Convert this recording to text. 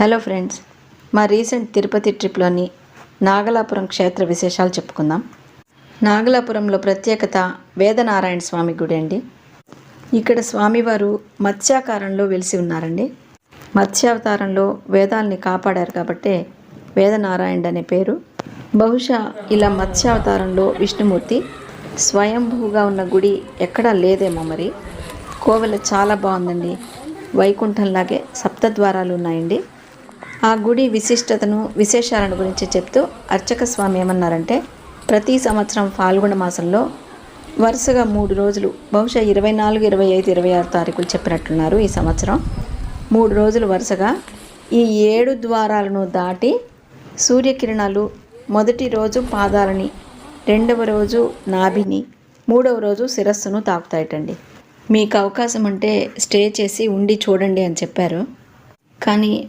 Hello friends మా recent Tirupati ట్రిప్లోని నాగలాపురం క్షేత్ర విశేషాలు చెప్పుకుందాం. నాగలాపురంలో ప్రత్యేకత వేదనారాయణ స్వామి గుడి అండి. ఇక్కడ స్వామివారు మత్స్యాకారంలో వెలిసి ఉన్నారండి. మత్స్యావతారంలో వేదాల్ని కాపాడారు కాబట్టే వేదనారాయణ అనే పేరు. బహుశా ఇలా మత్స్యావతారంలో విష్ణుమూర్తి స్వయంభూగా ఉన్న గుడి ఎక్కడా లేదేమో మరి. కోవెల చాలా బాగుందండి. వైకుంఠంలాగే సప్తద్వారాలు ఉన్నాయండి. ఆ గుడి విశిష్టతను విశేషాలను గురించి చెప్తూ అర్చక స్వామి ఏమన్నారంటే ప్రతి సంవత్సరం ఫాల్గుణ మాసంలో వరుసగా మూడు రోజులు బహుశా ఇరవై నాలుగు ఇరవై ఐదు ఇరవై ఆరు తారీఖులు చెప్పినట్టున్నారు ఈ సంవత్సరం. మూడు రోజులు వరుసగా ఈ ఏడు ద్వారాలను దాటి సూర్యకిరణాలు మొదటి రోజు పాదాలని రెండవ రోజు నాభిని మూడవ రోజు శిరస్సును తాకుతాయటండి. మీకు అవకాశం ఉంటే స్టే చేసి ఉండి చూడండి అని చెప్పారు. కానీ